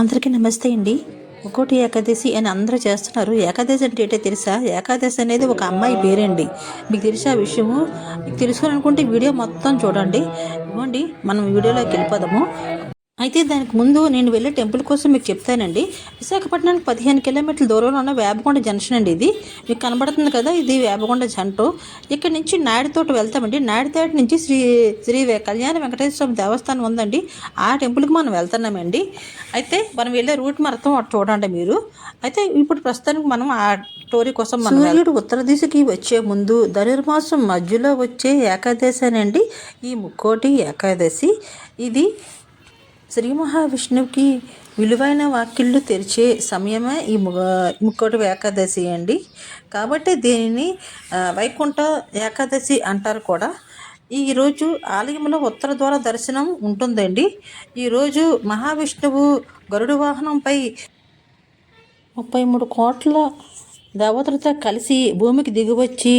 అందరికీ నమస్తే అండి. ఒకటి ఏకాదశి అని అందరూ చేస్తున్నారు. ఏకాదశి అంటే ఏంటో తెలుసా? ఏకాదశి అనేది ఒక అమ్మాయి పేరండి. మీకు తెలిసే ఆ విషయము? మీకు తెలుసుకోవాలనుకుంటే వీడియో మొత్తం చూడండి. ఇవ్వండి మనం వీడియోలోకి వెళ్ళిపోదాము. అయితే దానికి ముందు నేను వెళ్ళే టెంపుల్ కోసం మీకు చెప్తానండి. విశాఖపట్నానికి పదిహేను కిలోమీటర్ల దూరంలో ఉన్న వేపకొండ జంక్షన్ అండి ఇది. మీకు కనబడుతుంది కదా ఇది వేపకొండ జంటు. ఇక్కడ నుంచి నాయుడుతోట వెళ్తామండి. నాయుడుతోట నుంచి శ్రీ శ్రీ కళ్యాణ వెంకటేశ్వర స్వామి దేవస్థానం ఉందండి. ఆ టెంపుల్కి మనం వెళ్తున్నామండి. అయితే మనం వెళ్ళే రూట్ మొత్తం చూడండి మీరు. అయితే ఇప్పుడు ప్రస్తుతానికి మనం ఆ స్టోరీ కోసం మనం సూర్యుడు ఉత్తర దిశకి వచ్చే ముందు ధనుర్మాసం మధ్యలో వచ్చే ఏకాదశి ఈ ముక్కోటి ఏకాదశి. ఇది శ్రీ మహావిష్ణువుకి విలువైన వాక్యులు తెరిచే సమయమే ఈ ముక్కోటి ఏకాదశి అండి. కాబట్టి దీనిని వైకుంఠ ఏకాదశి అంటారు కూడా. ఈరోజు ఆలయంలో ఉత్తర ద్వార దర్శనం ఉంటుందండి. ఈరోజు మహావిష్ణువు గరుడు వాహనంపై ముప్పై మూడు కోట్ల దేవతలతో కలిసి భూమికి దిగివచ్చి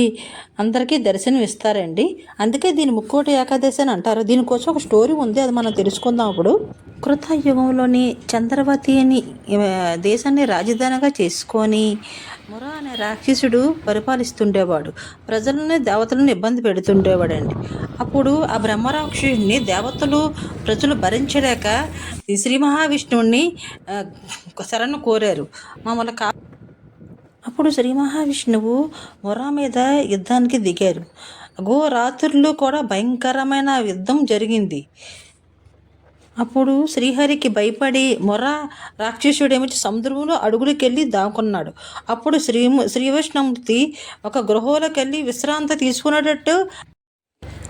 అందరికీ దర్శనం ఇస్తారండి అందుకే దీని ముక్కోటి ఏకాదశి అని అంటారు. దీనికోసం ఒక స్టోరీ ఉంది అది మనం తెలుసుకుందాం ఇప్పుడు కృతయుగంలోని చంద్రవతి అని దేశాన్ని రాజధానిగా చేసుకొని మురా అనే రాక్షసుడు పరిపాలిస్తుండేవాడు. ప్రజలని దేవతలను ఇబ్బంది పెడుతుండేవాడండి. అప్పుడు ఆ బ్రహ్మరాక్షసుడిని దేవతలు ప్రజలు భరించలేక శ్రీ మహావిష్ణువుని శరణు కోరారు. మమ్మల్ని కా అప్పుడు శ్రీ మహావిష్ణువు మొరా మీద యుద్ధానికి దిగారు. గో కూడా భయంకరమైన యుద్ధం జరిగింది. అప్పుడు శ్రీహరికి భయపడి మొర రాక్షసుడేమో సముద్రంలో అడుగులకెళ్ళి దాక్కున్నాడు. అప్పుడు శ్రీ శ్రీవిష్ణుమూర్తి ఒక గృహంలోకి వెళ్ళి విశ్రాంతి తీసుకునేటట్టు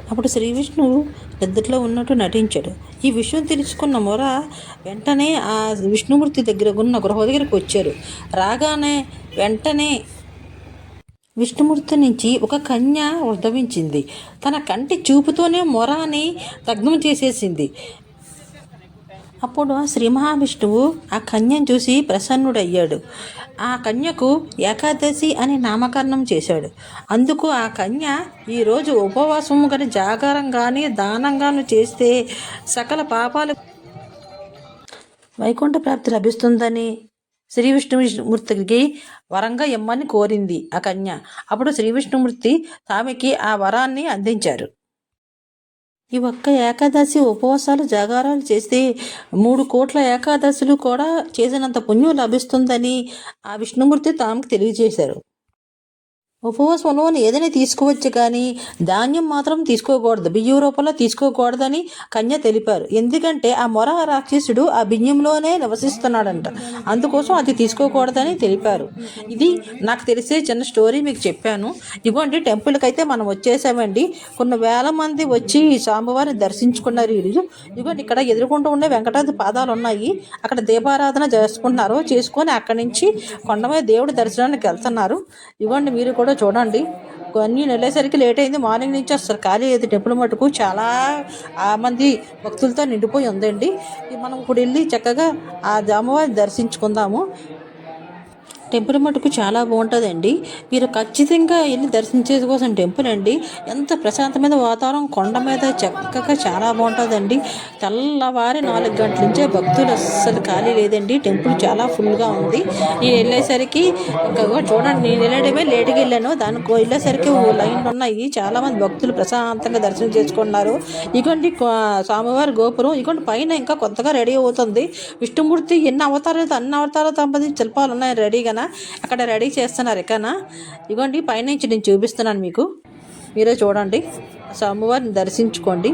అప్పుడు శ్రీ విష్ణువు నిద్రలో ఉన్నట్టు నటించాడు. ఈ విషయం తెలుసుకున్న మొర వెంటనే ఆ విష్ణుమూర్తి దగ్గర ఉన్న గృహ దగ్గరికి వచ్చారు. రాగానే వెంటనే విష్ణుమూర్తి నుంచి ఒక కన్య ఉద్భవించింది. తన కంటి చూపుతోనే మొరాని దగ్ధం చేసేసింది. అప్పుడు శ్రీ మహావిష్ణువు ఆ కన్యను చూసి ప్రసన్నుడయ్యాడు. ఆ కన్యకు ఏకాదశి అని నామకరణం చేశాడు. అందుకు ఆ కన్య ఈరోజు ఉపవాసం కానీ జాగారం దానంగాను చేస్తే సకల పాపాలు వైకుంఠ ప్రాప్తి లభిస్తుందని శ్రీ విష్ణుమూర్తికి వరంగా ఇమ్మని కోరింది ఆ కన్య. అప్పుడు శ్రీ విష్ణుమూర్తి ఆమెకి ఆ వరాన్ని అందించారు. ఈ ఒక్క ఏకాదశి ఉపవాసాలు జాగారాలు చేస్తే మూడు కోట్ల ఏకాదశులు కూడా చేసినంత పుణ్యం లభిస్తుందని ఆ విష్ణుమూర్తి తాముకు తెలియజేశారు. ఉపవాసంలో ఏదైనా తీసుకోవచ్చు కానీ ధాన్యం మాత్రం తీసుకోకూడదు. బియ్యం రూపంలో తీసుకోకూడదని కన్య తెలిపారు. ఎందుకంటే ఆ మొర రాక్షసుడు ఆ బియ్యంలోనే నివసిస్తున్నాడంట. అందుకోసం అది తీసుకోకూడదని తెలిపారు. ఇది నాకు తెలిసే చిన్న స్టోరీ మీకు చెప్పాను. ఇవ్వండి టెంపుల్కి అయితే మనం వచ్చేసామండి. కొన్ని వేల మంది వచ్చి స్వామివారిని దర్శించుకున్నారు ఈరోజు ఇవ్వండి ఇక్కడ ఎదుర్కొంటూ ఉండే వెంకటాద్రి పాదాలు ఉన్నాయి. అక్కడ దీపారాధన చేసుకుంటున్నారు. చేసుకొని అక్కడి నుంచి కొండ దేవుడి దర్శనానికి వెళ్తున్నారు. ఇవ్వండి మీరు కూడా చూడండి. కొన్ని వెళ్ళేసరికి లేట్ అయింది. మార్నింగ్ నుంచి అసలు ఖాళీ అయ్యేది టెంపుల్ మటుకు చాలా ఆ మంది భక్తులతో నిండిపోయి ఉందండి. మనం ఇప్పుడు వెళ్ళి చక్కగా ఆ అమ్మవారిని దర్శించుకుందాము. టెంపుల్ మటుకు చాలా బాగుంటుందండి. మీరు ఖచ్చితంగా వెళ్ళి దర్శించేసుకోసం టెంపుల్ అండి. ఎంత ప్రశాంతమైన వాతావరణం కొండ మీద చక్కగా చాలా బాగుంటుందండి. తెల్లవారి నాలుగు గంటల నుంచే భక్తులు అస్సలు ఖాళీ లేదండి. టెంపుల్ చాలా ఫుల్గా ఉంది. నేను వెళ్ళేసరికి ఇంకా చూడండి నేను వెళ్ళడమే లేట్గా వెళ్ళాను. దానికి వెళ్ళేసరికి లైన్లు ఉన్నాయి. చాలామంది భక్తులు ప్రశాంతంగా దర్శనం చేసుకున్నారు ఇగోండి కో- స్వామివారి గోపురం. ఇగోండి పైన ఇంకా కొత్తగా రెడీ అవుతుంది. విష్ణుమూర్తి ఎన్ని అవతారాలు అన్ని అవతారాలు సంబంధించి శిల్పాలు ఉన్నాయి రెడీగా కదా అక్కడ రెడీ చేస్తున్నారు ఎక్కనా? ఇగోండి పైనుంచి నేను చూపిస్తున్నాను మీకు. మీరే చూడండి. స్వామివారిని దర్శించుకోండి.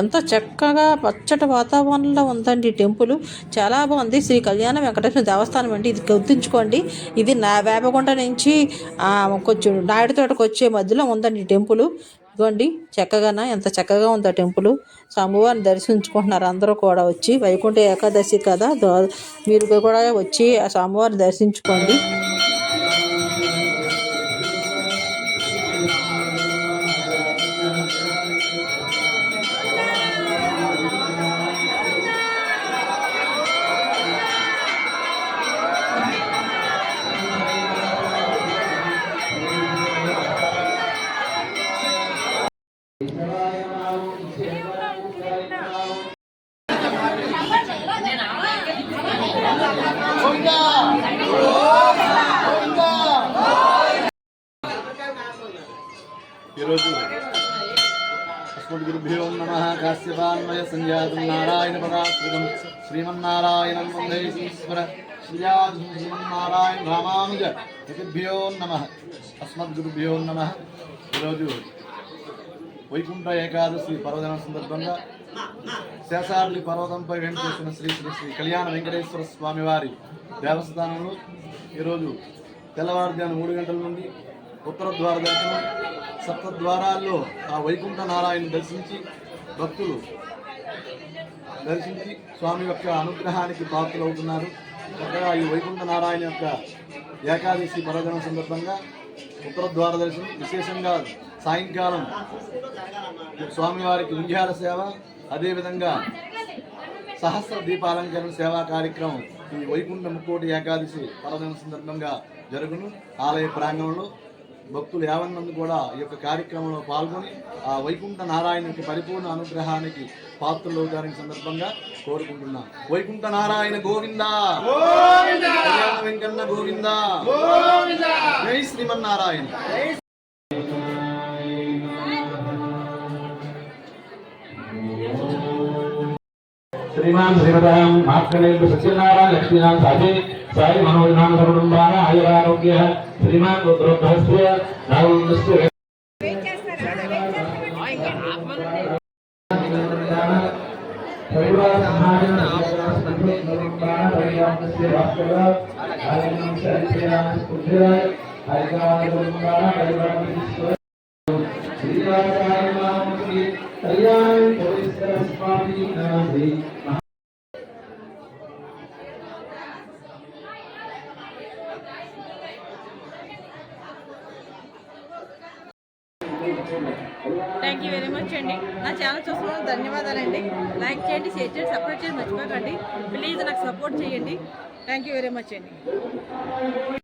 ఎంత చక్కగా పచ్చటి వాతావరణంలో ఉందండి టెంపుల్. చాలా బాగుంది. శ్రీ కళ్యాణ వెంకటేశ్వర దేవస్థానం అండి. ఇది గుర్తుంచుకోండి. ఇది నా వేపకొండ నుంచి కొంచెం నాయుడుతోటకు వచ్చే మధ్యలో ఉందండి టెంపుల్. ఇదిగోండి చక్కగాన? ఎంత చక్కగా ఉందో టెంపుల్? స్వామివారిని దర్శించుకుంటున్నారు అందరూ కూడా వచ్చి. వైకుంఠ ఏకాదశి కదా మీరు కూడా వచ్చి ఆ స్వామివారిని దర్శించుకోండి. ఈరోజు అస్మద్గురుభ్యో నమ కాశ్యపాన్వయ సంజాతం నారాయణ పదాశ్రితం శ్రీమన్నారాయణం వందే ఈశ్వర శ్రీమన్నారాయణ రామానుజ యతిభ్యో నమ. అస్మద్గురుభ్యో నమ. ఈరోజు వైకుంఠ ఏకాదశి పర్వదిన సందర్భంగా శేషాద్రి పర్వతంపై వెంకటేశ్వర శ్రీ శ్రీ శ్రీ కళ్యాణ వెంకటేశ్వర స్వామివారి దేవస్థానంలో ఈరోజు తెల్లవారుజాము మూడు గంటల నుండి ఉత్తర ద్వార దర్శనం సప్త ద్వారాల్లో ఆ వైకుంఠ నారాయణ దర్శించి భక్తులు దర్శించి స్వామి యొక్క అనుగ్రహానికి పాత్రలవుతున్నారు. చక్కగా ఈ వైకుంఠ నారాయణ యొక్క ఏకాదశి పర్వదినం సందర్భంగా ఉత్తర ద్వార దర్శనం విశేషంగా సాయంకాలం స్వామివారికి ఉంజాల సేవ అదేవిధంగా సహస్ర దీపాలంకరణ సేవా కార్యక్రమం ఈ వైకుంఠ ముక్కోటి ఏకాదశి పర్వదినం సందర్భంగా జరుగును. ఆలయ ప్రాంగణంలో భక్తులు యావన్మంది కూడా ఈ యొక్క కార్యక్రమంలో పాల్గొని ఆ వైకుంఠ నారాయణకి పరిపూర్ణ అనుగ్రహానికి పాత్రలు అవుతారని సందర్భంగా కోరుకుంటున్నాం. వైకుంఠ నారాయణ గోవింద! వెంకన్న గోవింద! జై శ్రీమన్నారాయణ! శ్రీమాన్ శ్రీమతాం మార్కండేయుడు సత్యనారాయణ లక్ష్మీనాథ సాధి సాయి మనోజనామ సకుటుంబాన ఆయురారోగ్య శ్రీమాన్ గోత్రోద్భస్య నాగుందస్సు శ్రీనివాసాయ కళ్యాణ్ నమస్తే థ్యాంక్ యూ వెరీ మచ్ అండి. నా ఛానల్ చూసిన ధన్యవాదాలండి. లైక్ చేయండి షేర్ చేయండి సపోర్ట్ చేయండి మర్చిపోకండి. ప్లీజ్ నాకు సపోర్ట్ చేయండి. థ్యాంక్ యూ వెరీ మచ్ అండి.